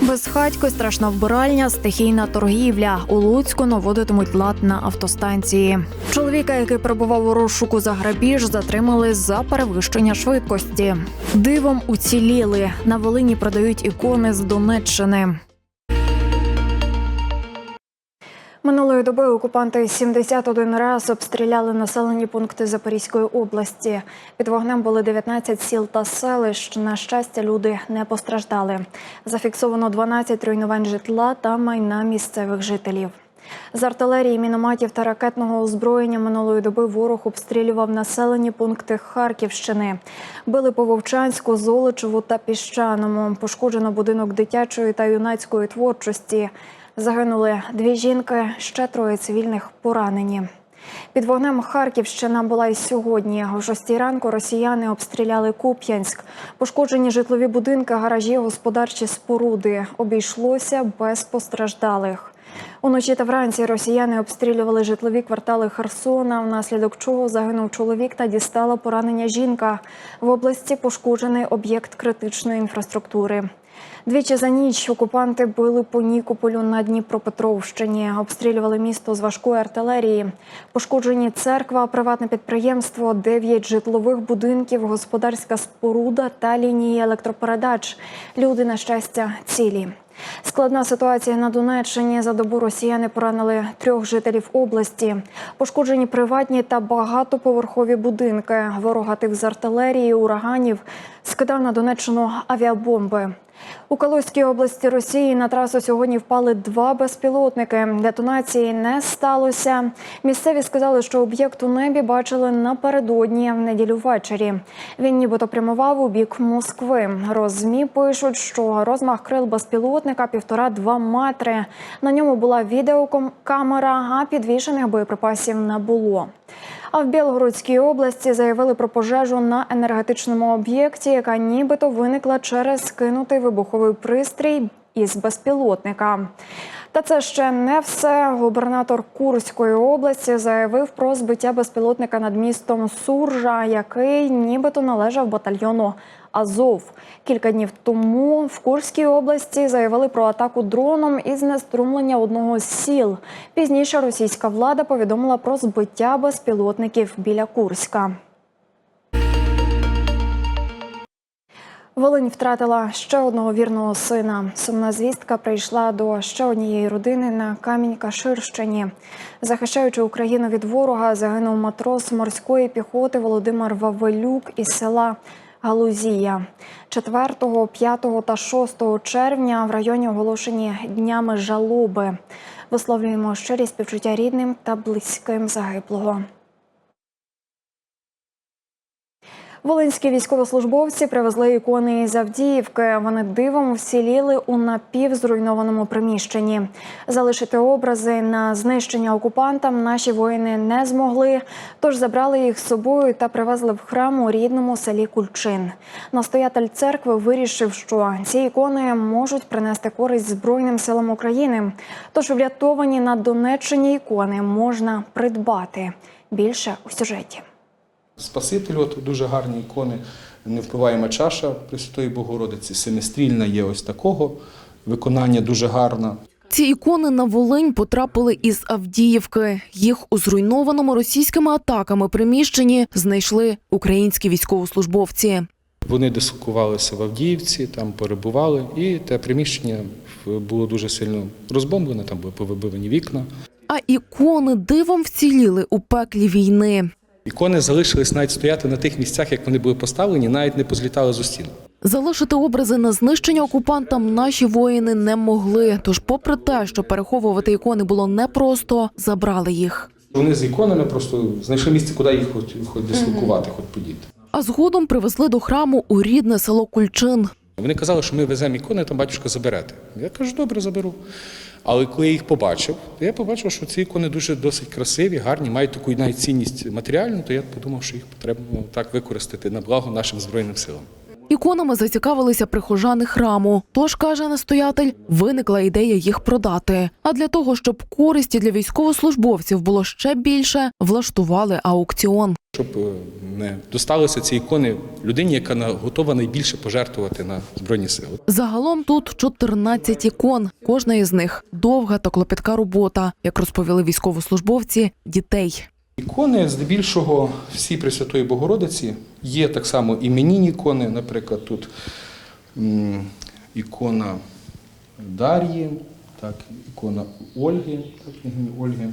Безхатько, страшна вбиральня, стихійна торгівля. У Луцьку наводитимуть лад на автостанції. Чоловіка, який перебував у розшуку за грабіж, затримали за перевищення швидкості. Дивом уціліли. На Волині продають ікони з Донеччини. Минулої доби окупанти 71 раз обстріляли населені пункти Запорізької області. Під вогнем були 19 сіл та селищ. На щастя, люди не постраждали. Зафіксовано 12 руйнувань житла та майна місцевих жителів. З артилерії, мінометів та ракетного озброєння минулої доби ворог обстрілював населені пункти Харківщини. Били по Вовчанську, Золочеву та Піщаному. Пошкоджено будинок дитячої та юнацької творчості. Загинули дві жінки, ще троє цивільних поранені. Під вогнем Харківщина була і сьогодні. О 6 ранку росіяни обстріляли Куп'янськ. Пошкоджені житлові будинки, гаражі, господарчі споруди. Обійшлося без постраждалих. Уночі та вранці росіяни обстрілювали житлові квартали Херсона, внаслідок чого загинув чоловік та дістала поранення жінка. В області пошкоджений об'єкт критичної інфраструктури. Двічі за ніч окупанти били по Нікополю на Дніпропетровщині, обстрілювали місто з важкої артилерії. Пошкоджені церква, приватне підприємство, дев'ять житлових будинків, господарська споруда та лінії електропередач. Люди, на щастя, цілі. Складна ситуація на Донеччині. За добу росіяни поранили трьох жителів області. Пошкоджені приватні та багатоповерхові будинки. Ворог гатив з артилерії, ураганів, скидав на Донеччину авіабомби. У Калузькій області Росії на трасу сьогодні впали два безпілотники. Детонації не сталося. Місцеві сказали, що об'єкт у небі бачили напередодні в неділю ввечері. Він нібито прямував у бік Москви. Розмі пишуть, що розмах крил безпілотника півтора-два метри. На ньому була відеокамера, а підвішених боєприпасів не було. А в Білгородській області заявили про пожежу на енергетичному об'єкті, яка нібито виникла через кинутий вибуховий пристрій із безпілотника. Та це ще не все. Губернатор Курської області заявив про збиття безпілотника над містом Суржа, який нібито належав батальйону Азов. Кілька днів тому в Курській області заявили про атаку дроном і знеструмлення одного з сіл. Пізніше російська влада повідомила про збиття безпілотників біля Курська. Волинь втратила ще одного вірного сина. Сумна звістка прийшла до ще однієї родини на Камінь-Каширщині. Захищаючи Україну від ворога, загинув матрос морської піхоти Володимир Вавилюк із села Галузія. 4, 5 та 6 червня в районі оголошені днями жалоби. Висловлюємо щирі співчуття рідним та близьким загиблого. Волинські військовослужбовці привезли ікони із Авдіївки. Вони дивом вціліли у напівзруйнованому приміщенні. Залишити образи на знищення окупантам наші воїни не змогли, тож забрали їх з собою та привезли в храм у рідному селі Кульчин. Настоятель церкви вирішив, що ці ікони можуть принести користь Збройним силам України. Тож врятовані на Донеччині ікони можна придбати. Більше у сюжеті. Спасителю, от дуже гарні ікони, невпиваєма чаша Пресвятої Богородиці, семистрільна є ось такого, виконання дуже гарне. Ці ікони на Волинь потрапили із Авдіївки. Їх у зруйнованому російськими атаками приміщенні знайшли українські військовослужбовці. Вони дислокувалися в Авдіївці, там перебували, і те приміщення було дуже сильно розбомблене, там були повибивані вікна. А ікони дивом вціліли у пеклі війни. Ікони залишились навіть стояти на тих місцях, як вони були поставлені, навіть не позлітали з стін. Залишити образи на знищення окупантам наші воїни не могли. Тож, попри те, що переховувати ікони було непросто, забрали їх. Вони з іконами просто знайшли місце, куди їх хоч, хоч дислокувати, хоч подіти. А згодом привезли до храму у рідне село Кульчин. Вони казали, що ми веземо ікони, там батюшка заберете. Я кажу, добре, заберу. Але коли я їх побачив, то я побачив, що ці ікони дуже досить красиві, гарні, мають таку навіть цінність матеріальну, то я подумав, що їх потрібно так використати на благо нашим Збройним силам. Іконами зацікавилися прихожани храму. Тож, каже настоятель, виникла ідея їх продати. А для того, щоб користі для військовослужбовців було ще більше, влаштували аукціон. Щоб е, не досталися ці ікони людині, яка готова найбільше пожертвувати на Збройні сили. Загалом тут 14 ікон. Кожна із них довга та клопітка робота, як розповіли військовослужбовці, дітей. Ікони, здебільшого, всі Пресвятої Богородиці. Є так само іменні ікони, наприклад, тут ікона Дар'ї, так, ікона Ольги, так, Ольги,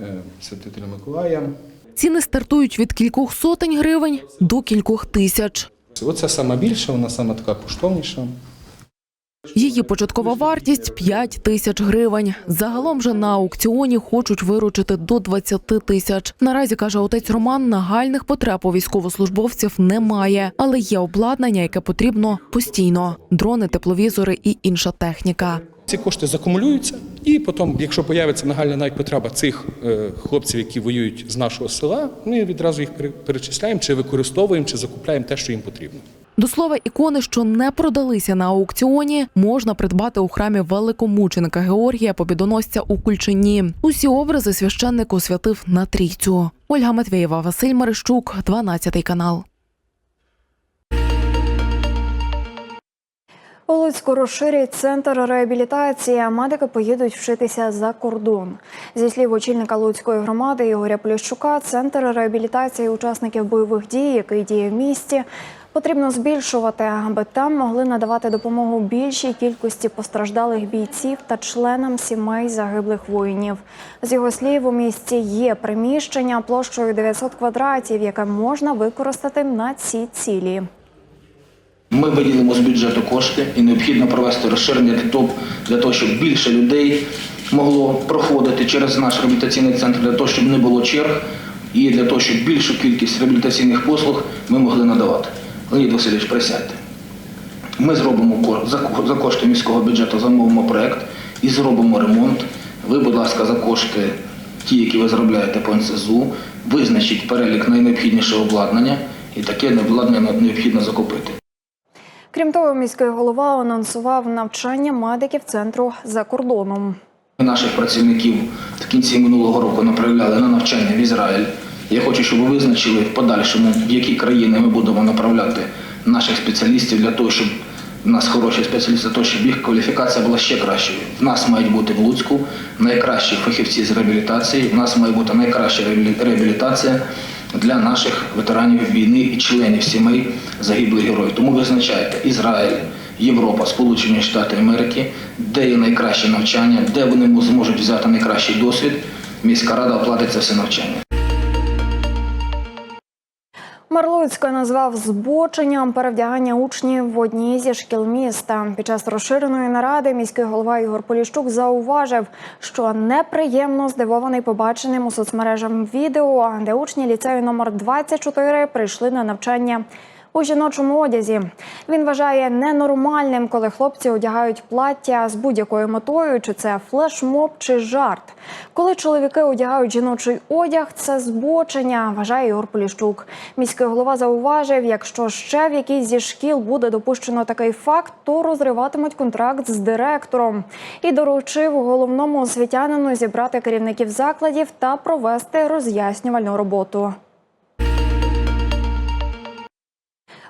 е, святителя Миколая. Ціни стартують від кількох сотень гривень до кількох тисяч. Оце сама більша, вона сама така коштовніша. Її початкова вартість 5 тисяч гривень. Загалом же на аукціоні хочуть виручити до 20 тисяч. Наразі каже отець Роман, нагальних потреб у військовослужбовців немає, але є обладнання, яке потрібно постійно: дрони, тепловізори і інша техніка. Ці кошти закумулюються, і потім, якщо появиться нагальна навіть потреба цих е, хлопців, які воюють з нашого села, ми відразу їх пере- перечисляємо, чи використовуємо, чи закупляємо те, що їм потрібно. До слова, ікони, що не продалися на аукціоні, можна придбати у храмі великомученика Георгія Побідоносця у Кульчині. Усі образи священник освятив на трійцю. Ольга Матвєєва, Василь Мерещук, 12 канал. У Луцьку розширять центр реабілітації. а Медики поїдуть вчитися за кордон. Зі слів очільника Луцької громади Ігоря Поліщука, центр реабілітації учасників бойових дій, який діє в місті, потрібно збільшувати, аби там могли надавати допомогу більшій кількості постраждалих бійців та членам сімей загиблих воїнів. З його слів, у місті є приміщення площею 900 квадратів, яке можна використати на ці цілі. Ми виділимо з бюджету кошти і необхідно провести розширення того, для того, щоб більше людей могло проходити через наш реабілітаційний центр, для того, щоб не було черг, і для того, щоб більшу кількість реабілітаційних послуг ми могли надавати. Леонід Васильович, присядьте. Ми зробимо за кошти міського бюджету замовимо проект і зробимо ремонт. Ви, будь ласка, за кошти, ті, які ви заробляєте по НСЗУ, визначіть перелік найнеобхіднішого обладнання, і таке обладнання необхідно закупити. Крім того, міський голова анонсував навчання медиків центру за кордоном. Наших працівників в кінці минулого року направляли на навчання в Ізраїль. Я хочу, щоб ви визначили в подальшому, в які країни ми будемо направляти наших спеціалістів для того, щоб в нас хороші спеціалісти, того, щоб їх кваліфікація була ще кращою. В нас мають бути в Луцьку найкращі фахівці з реабілітації. В нас має бути найкраща реабілітація для наших ветеранів війни і членів сімей загиблих героїв. Тому визначайте Ізраїль, Європа, Сполучені Штати Америки, де є найкраще навчання, де вони зможуть взяти найкращий досвід. Міська рада оплатить це все навчання. Мер назвав збоченням перевдягання учнів в одній зі шкіл міста. Під час розширеної наради міський голова Ігор Поліщук зауважив, що неприємно здивований побаченим у соцмережах відео, де учні ліцею номер 24 прийшли на навчання. У жіночому одязі він вважає ненормальним, коли хлопці одягають плаття з будь-якою метою, чи це флешмоб, чи жарт. Коли чоловіки одягають жіночий одяг, це збочення, вважає Ігор Поліщук. Міський голова зауважив, якщо ще в якійсь зі шкіл буде допущено такий факт, то розриватимуть контракт з директором. І доручив головному освітянину зібрати керівників закладів та провести роз'яснювальну роботу.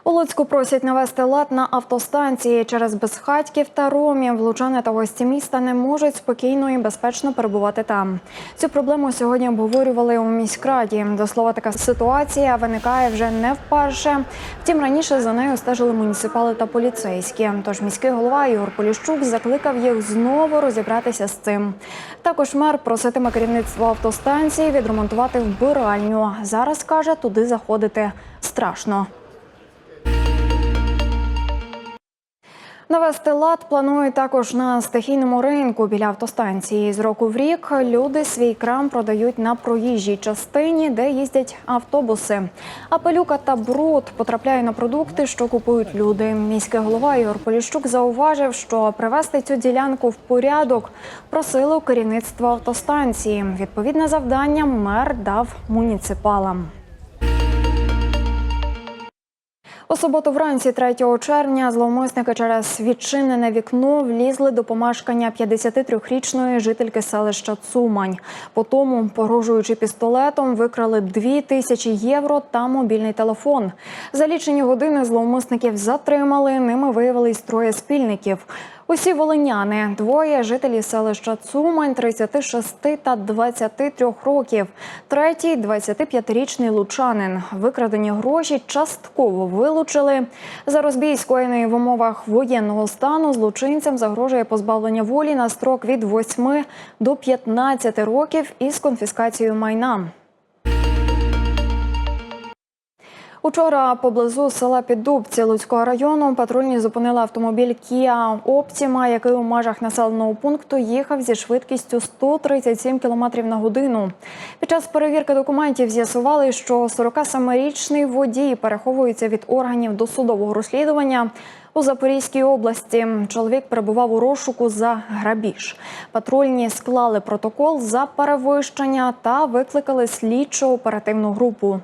У Луцьку просять навести лад на автостанції через безхатьків та ромів. Лучани та гості міста не можуть спокійно і безпечно перебувати там. Цю проблему сьогодні обговорювали у міськраді. До слова, така ситуація виникає вже не вперше. Втім, раніше за нею стежили муніципали та поліцейські. Тож міський голова Ігор Поліщук закликав їх знову розібратися з цим. Також мер проситиме керівництво автостанції відремонтувати вбиральню. Зараз каже, туди заходити страшно. Навести лад планують також на стихійному ринку біля автостанції. З року в рік люди свій крам продають на проїжджій частині, де їздять автобуси. А пилюка та бруд потрапляє на продукти, що купують люди. Міський голова Ігор Поліщук зауважив, що привести цю ділянку в порядок просили у керівництво автостанції. Відповідне завдання мер дав муніципалам. У суботу вранці 3 червня зловмисники через відчинене вікно влізли до помешкання 53-річної жительки селища Цумань. Потім, погрожуючи пістолетом, викрали 2 тисячі євро та мобільний телефон. За лічені години зловмисників затримали. Ними виявились троє спільників. Усі волиняни, двоє жителі селища Цумань, 36 та 23 років. Третій 25-річний лучанин. Викрадені гроші частково вилучили. За розбій, скоєний в умовах воєнного стану, злочинцям загрожує позбавлення волі на строк від 8 до 15 років із конфіскацією майна. Учора поблизу села Піддубці Луцького району патрульні зупинили автомобіль Kia Optima, який у межах населеного пункту їхав зі швидкістю 137 км на годину. Під час перевірки документів з'ясували, що 47-річний водій переховується від органів досудового розслідування. У Запорізькій області чоловік перебував у розшуку за грабіж. Патрульні склали протокол за перевищення та викликали слідчо оперативну групу.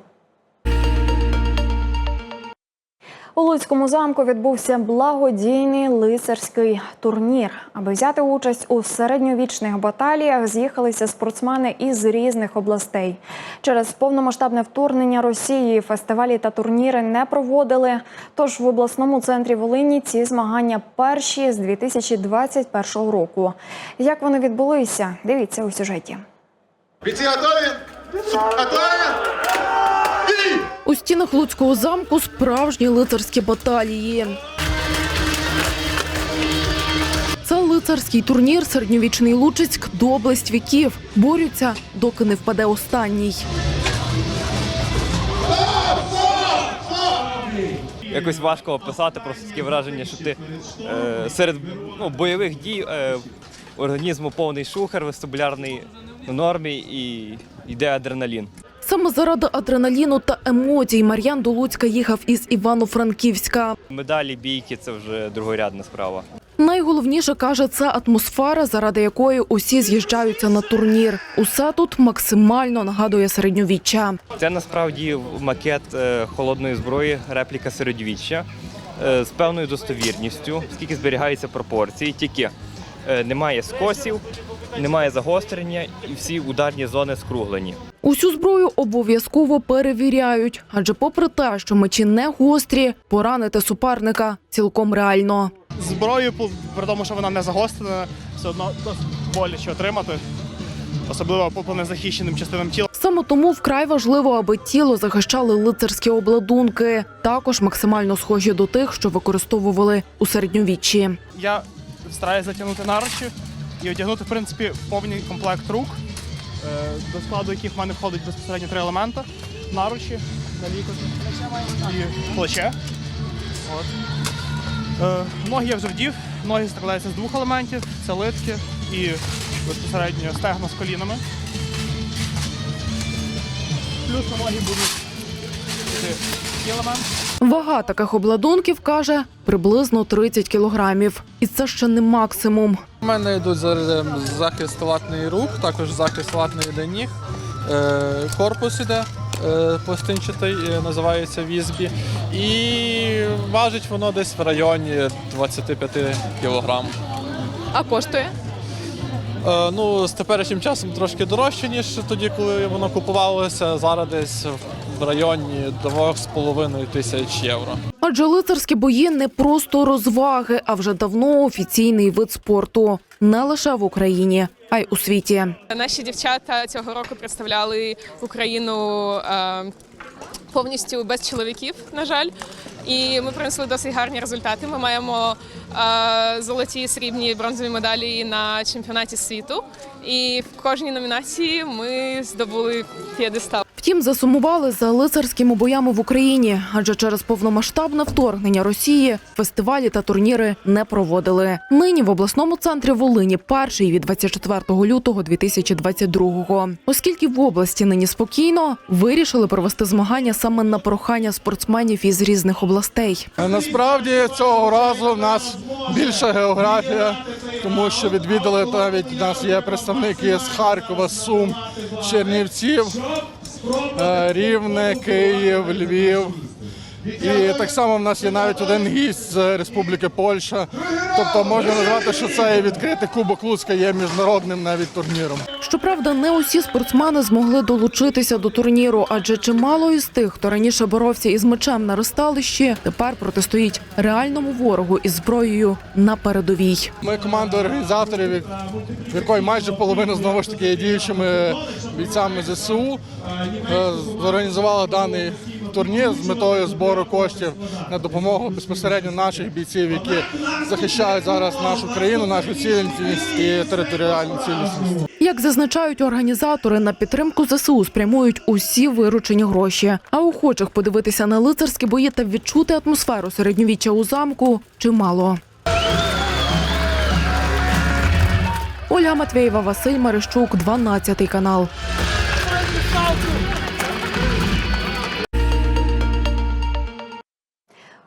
У Луцькому замку відбувся благодійний лицарський турнір. Аби взяти участь у середньовічних баталіях, з'їхалися спортсмени із різних областей. Через повномасштабне вторгнення Росії фестивалі та турніри не проводили. Тож в обласному центрі Волині ці змагання перші з 2021 року. Як вони відбулися? Дивіться у сюжеті. Бійці готові? Готові? У стінах Луцького замку справжні лицарські баталії. Це лицарський турнір середньовічний Лучицьк доблесть віків. Борються, доки не впаде останній. Якось важко описати, просто таке враження, що ти е, серед ну, бойових дій е, організму повний шухер, вестибулярний на нормі і йде адреналін. Саме заради адреналіну та емоцій Мар'ян до Луцька їхав із Івано-Франківська. Медалі, бійки це вже другорядна справа. Найголовніше каже, це атмосфера, заради якої усі з'їжджаються на турнір. Усе тут максимально нагадує середньовіччя. Це насправді макет е, холодної зброї, репліка середньовіччя е, з певною достовірністю, скільки зберігаються пропорції, тільки е, немає скосів, немає загострення і всі ударні зони скруглені. Усю зброю обов'язково перевіряють, адже попри те, що мечі не гострі, поранити суперника цілком реально. зброю, при тому, що вона не загострена, все одно боляче отримати, особливо по, незахищеним частинам тіла. Саме тому вкрай важливо, аби тіло захищали лицарські обладунки, також максимально схожі до тих, що використовували у середньовіччі. Я стараюся затягнути наручі і одягнути, в принципі, повний комплект рук, до складу яких в мене входить безпосередньо три елементи: наручі, налікоти і плече. От. Е, ноги я вже вдів, ноги складаються з двох елементів: це литки і безпосередньо стегна з колінами. Плюс на ноги будуть йти такий елемент. Вага таких обладунків каже приблизно 30 кілограмів, і це ще не максимум. У мене йдуть захист латний рук, також захист латний йде ніг. Е, Корпус іде е, пластинчатий, е, називається візбі. І важить воно десь в районі 25 кг. А коштує? Е, Ну, з теперішнім часом трошки дорожче, ніж тоді, коли воно купувалося. Зараз десь в районі 2,5 тисяч євро. Адже лицарські бої не просто розваги, а вже давно офіційний вид спорту не лише в Україні, а й у світі. Наші дівчата цього року представляли Україну е, повністю без чоловіків, на жаль. І ми принесли досить гарні результати. Ми маємо е, золоті, срібні, бронзові медалі на чемпіонаті світу. І в кожній номінації ми здобули п'єдестал. Втім, засумували за лицарськими боями в Україні, адже через повномасштабне вторгнення Росії фестивалі та турніри не проводили. Нині в обласному центрі Волині перший від 24 лютого 2022-го. Оскільки в області нині спокійно, вирішили провести змагання саме на прохання спортсменів із різних областей. Насправді цього разу в нас більша географія, тому що відвідали навіть нас є представники з Харкова, Сум, Чернівців, Рівне, Київ, Львів. І так само в нас є навіть один гість з Республіки Польща. Тобто можна назвати, що це відкритий Кубок Луцька є міжнародним навіть турніром. Щоправда, не усі спортсмени змогли долучитися до турніру, адже чимало із тих, хто раніше боровся із мечем на розсталищі, тепер протистоїть реальному ворогу із зброєю на передовій. Ми команда організаторів, якої майже половина знову ж таки є діючими бійцями ЗСУ, е, зорганізували даний турнір з метою збору коштів на допомогу безпосередньо наших бійців, які захищають зараз нашу країну, нашу цілісність і територіальну цілісність. Як зазначають організатори, на підтримку ЗСУ спрямують усі виручені гроші. А охочих подивитися на лицарські бої та відчути атмосферу середньовіччя у замку чимало. Ольга Матвєєва, Василь Марищук, 12 канал.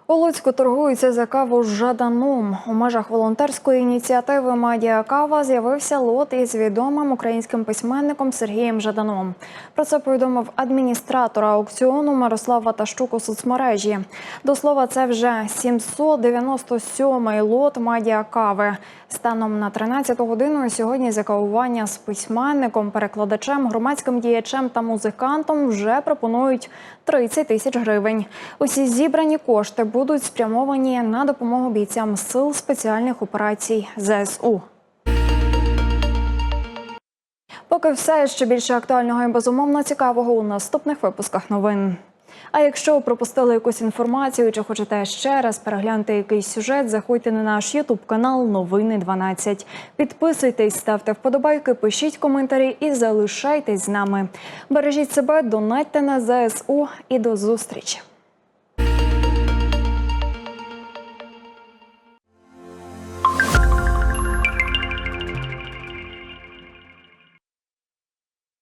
У Луцьку торгуються за каву з Жаданом. У межах волонтерської ініціативи Мадія Кава з'явився лот із відомим українським письменником Сергієм Жаданом. Про це повідомив адміністратор аукціону Мирослав Ватащук у соцмережі. До слова, це вже 797-й лот Мадія Кави. Станом на 13 годину сьогодні за кавування з письменником, перекладачем, громадським діячем та музикантом вже пропонують 30 тисяч гривень. Усі зібрані кошти будуть спрямовані на допомогу бійцям сил спеціальних операцій ЗСУ. Поки все ще більше актуального і безумовно цікавого у наступних випусках новин. А якщо пропустили якусь інформацію чи хочете ще раз переглянути якийсь сюжет, заходьте на наш Ютуб канал Новини 12. Підписуйтесь, ставте вподобайки, пишіть коментарі і залишайтесь з нами. Бережіть себе, донатьте на ЗСУ і до зустрічі.